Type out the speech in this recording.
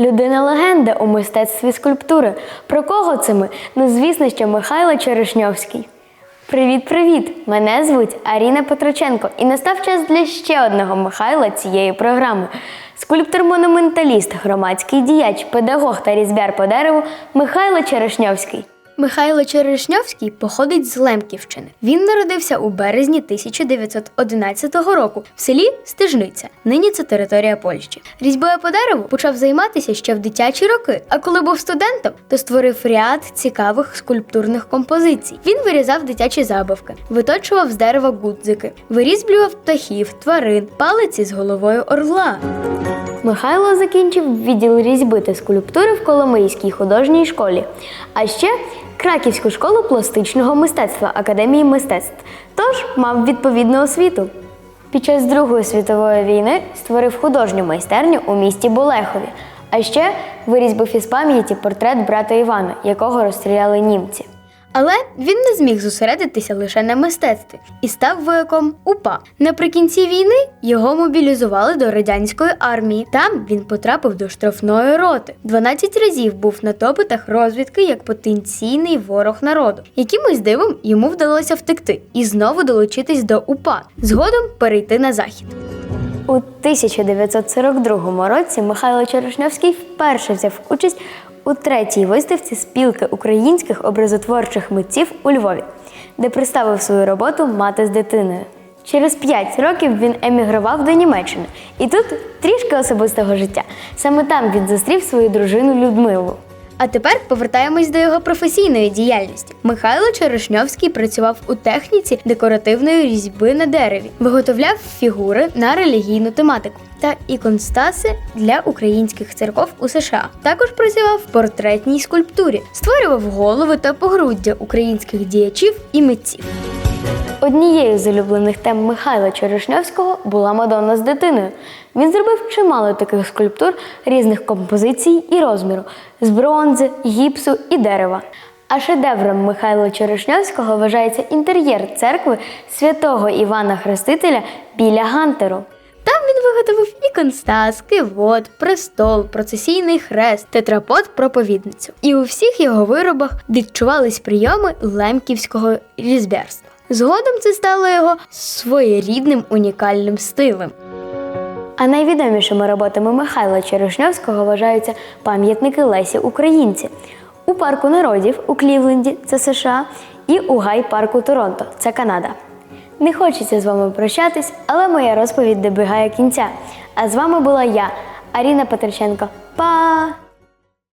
Людина легенда у мистецтві скульптури. Про кого це ми? Ну, звісно, що Михайло Черешньовський. Привіт, привіт! Мене звуть Аріна Петроченко, і настав час для ще одного Михайла цієї програми. Скульптор-монументаліст, громадський діяч, педагог та різьбяр по дереву Михайло Черешньовський. Михайло Черешньовський походить з Лемківщини. Він народився у березні 1911 року в селі Стежниця. Нині це територія Польщі. Різьбою по дереву почав займатися ще в дитячі роки. А коли був студентом, то створив ряд цікавих скульптурних композицій. Він вирізав дитячі забавки, виточував з дерева гудзики, вирізблював птахів, тварин, палиці з головою орла. Михайло закінчив відділ різьби та скульптури в Коломийській художній школі, а ще Краківську школу пластичного мистецтва Академії мистецтв. Тож мав відповідну освіту. Під час Другої світової війни створив художню майстерню у місті Болехові, а ще вирізбив із пам'яті портрет брата Івана, якого розстріляли німці. Але він не зміг зосередитися лише на мистецтві і став вояком УПА. Наприкінці війни його мобілізували до радянської армії. Там він потрапив до штрафної роти. 12 разів був на допитах розвідки як потенційний ворог народу. Якимось дивом йому вдалося втекти і знову долучитись до УПА, згодом перейти на захід. У 1942 році Михайло Черешнявський вперше взяв участь у третій виставці спілки українських образотворчих митців у Львові, де представив свою роботу Мати з дитиною. Через п'ять років він емігрував до Німеччини, і тут трішки особистого життя. Саме там він зустрів свою дружину Людмилу. А тепер повертаємось до його професійної діяльності. Михайло Черешньовський працював у техніці декоративної різьби на дереві, виготовляв фігури на релігійну тематику та іконстаси для українських церков у США. Також працював в портретній скульптурі, створював голови та погруддя українських діячів і митців. Однією з улюблених тем Михайла Черешньовського була Мадонна з дитиною. Він зробив чимало таких скульптур різних композицій і розміру з бронзи, гіпсу і дерева. А шедевром Михайла Черешньовського вважається інтер'єр церкви святого Івана Хрестителя біля Гантеру. Там він виготовив іконстас, кивот, престол, процесійний хрест, тетрапод, проповідницю. І у всіх його виробах відчувались прийоми лемківського різьбярства. Згодом це стало його своєрідним унікальним стилем. А найвідомішими роботами Михайла Черешньовського вважаються пам'ятники Лесі Українці у парку народів у Клівленді, це США, і у гай-парку Торонто, це Канада. Не хочеться з вами прощатись, але моя розповідь добігає кінця. А з вами була я, Аріна Петриченко. Па!